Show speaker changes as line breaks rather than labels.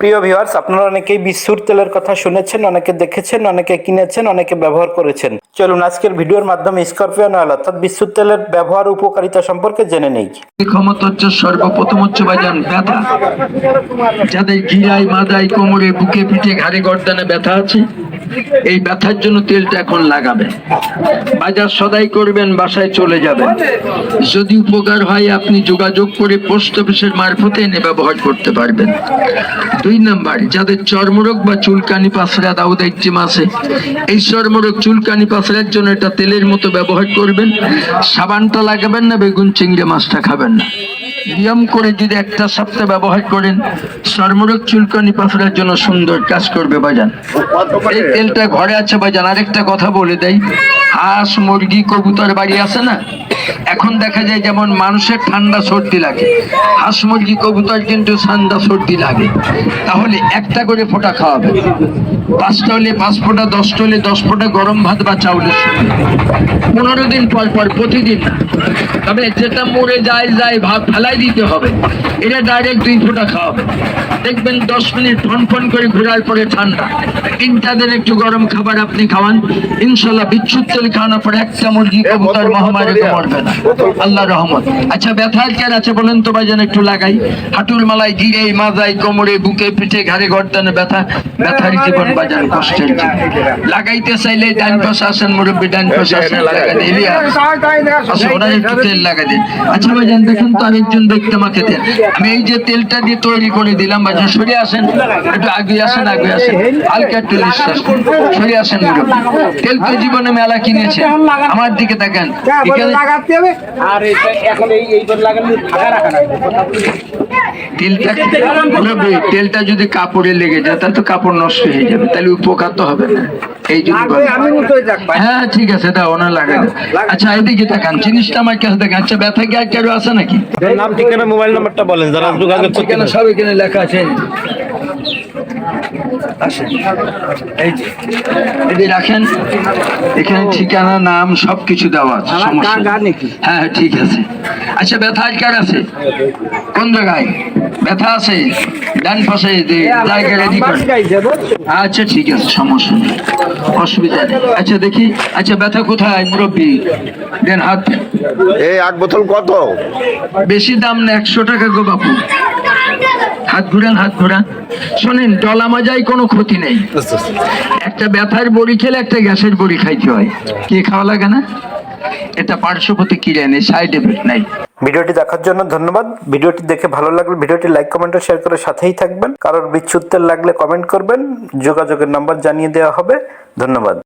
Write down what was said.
প্রিয় ভিওয়ার্স আপনারা অনেকেই বিশ্বুর তেলের কথা শুনেছেন, অনেকে দেখেছেন, অনেকে কিনেছেন, অনেকে ব্যবহার করেছেন। চলুন আজকের ভিডিওর মাধ্যমে স্করপিয়ন অয়েল অর্থাৎ বিশুর তেলের ব্যবহার উপকারিতা সম্পর্কে জেনে নেই।
ক্ষমতা হচ্ছে সর্বপ্রথম হচ্ছে বাজান ব্যথা। যাদের গিরায় মাদায়, কোমরে, বুকে, পিঠে, ঘাড়ে, গর্দানে ব্যথা আছে এই ব্যথার জন্য তেলটা এখন লাগাবেন। বাজার সদাই করবেন, বাসায় চলে যাবেন। যদি উপকার হয়, আপনি যোগাযোগ করে পোস্ট অফিসের মারফতে এনে ব্যবহার করতে পারবেন। দুই নাম্বার, যাদের চর্মরোগ বা চুলকানি পাসরা দাউদ একজিম আছে, এই চর্মরোগ, চুলকানি পাসরার জন্য এটা তেলের মতো ব্যবহার করবেন। সাবানটা লাগাবেন না, বেগুন চিংড়ি মাছটা খাবেন না। নিয়ম করে যদি একটা সপ্তাহ ব্যবহার করেন চর্মরোগ চুলকানি পাথরের জন্য সুন্দর কাজ করবে বাজান এই তেলটা ঘরে আছে বাজান আরেকটা কথা বলে দেয় হাঁস, মুরগি, কবুতর বাড়ি আছে না? এখন দেখা যায় যেমন মানুষের ঠান্ডা সর্দি লাগে হাঁস মুরগি কবুতর কিন্তু ঠান্ডা সর্দি লাগে। তাহলে একটা করে ফোঁটা খাওয়াবে। পাঁচটা হলে পাঁচ ফোঁটা, দশটা হলে দশ ফোঁটা গরম ভাত বা চাউলের পনেরো দিন পর পর, প্রতিদিন। তবে যেটা মরে যায় যায় ভাত ফেলাই দিতে হবে। এটা ডাইরেক্ট দুই ফোঁটা খাওয়াবে। দেখবেন দশ মিনিট ফন ফন করে ঘোরার পরে ঠান্ডা। তিনটা দিন একটু গরম খাবার আপনি খাওয়ান। ইনশাল্লাহ বিচ্ছুর তেল খাওয়ানোর পরে একটা মুরগি, কবুতর মহামারীতে মরবে না আল্লাহ রহমত। আচ্ছা ব্যথার কেন আছে বলেন তো ভাইজান একটু লাগাই। হাঁটুর মালায় গিরে মাজায় কোমরে বুকে পিঠে ঘাড়ে গর্দানে ব্যথা। ব্যথার জীবন বাজার কষ্টের লাগাইতে চাইলে ডান পাশে আসেন মুরব্বী ডান পাশে আসেন লাগাই দিলি আচ্ছা ওনার একটু তেল লাগাই দিন। আচ্ছা ভাইজান দেখুন তো আরেকজন ব্যক্তি আমাকে দেন আমি এই যে তেলটা দিয়ে তৈরি করে দিলাম ভাইজান সরে আসেন। একটু আগে আসেন আগে আসেন। হালকা একটু নিঃশ্বাস। সরে আসেন মুরব্বী। তেল তো জীবনে মেলা কিনেছে আমার দিকে দেখেন এখানে
লাগাতে হবে। আর এখন এই এইবার লাগালে ফাঁকা রাখা লাগবে।
তেলটা তেলটা যদি কাপড়ে লেগে যায় তাহলে তো কাপড় নষ্ট হয়ে যাবে। তাহলে উপকার তো হবে না। এই জন্য হ্যাঁ ঠিক আছে দাও ওনার লাগাই আচ্ছা এদিকে দেখান জিনিসটা আমার কাছে দেখান। আচ্ছা ব্যথা কি আর কেউ আছে নাকি?
নাম ঠিকানা মোবাইল নাম্বারটা বলেন যারা যোগাযোগ
ঠিকানা সব এখানে লেখা আছে। আসেন। এই যে এদিকে রাখেন এখানে ঠিকানা নাম সব কিছু দেওয়া আছে সমস্যা
গা- গা
নেই।
নাকি?
হ্যাঁ হ্যাঁ, ঠিক আছে। আচ্ছা ব্যথা কার আছে? কোন জায়গায়? ব্যথা আছে? ডান পাশে দে- জায়গা রেডি কর আচ্ছা ঠিক আছে সমস্যা নেই অসুবিধা নেই। আচ্ছা দেখি আচ্ছা ব্যথা কোথায় মুরব্বী? দেন হাত।
এই এক বোতল কত?
বেশি দাম না একশো টাকা গো বাপু। হাত ঘুরান হাত ঘুরান। শোনেন ডলা মজায় কোনো ক্ষতি নেই। একটা ব্যথার বড়ি খেলে একটা গ্যাসের বড়ি খাইতে হয়। কে খাওয়া লাগে না? এটা পার্শ্ব প্রতিক্রিয়া নেই সাইড এফেক্ট নাই।
ভিডিওটি দেখার জন্য ধন্যবাদ। ভিডিওটি দেখে ভালো লাগলে ভিডিওটি লাইক কমেন্ট শেয়ার করে সাথেই থাকবেন। কারোর বিচ্ছুর তেল লাগলে কমেন্ট করবেন। যোগাযোগের নাম্বার জানিয়ে দেওয়া হবে। ধন্যবাদ।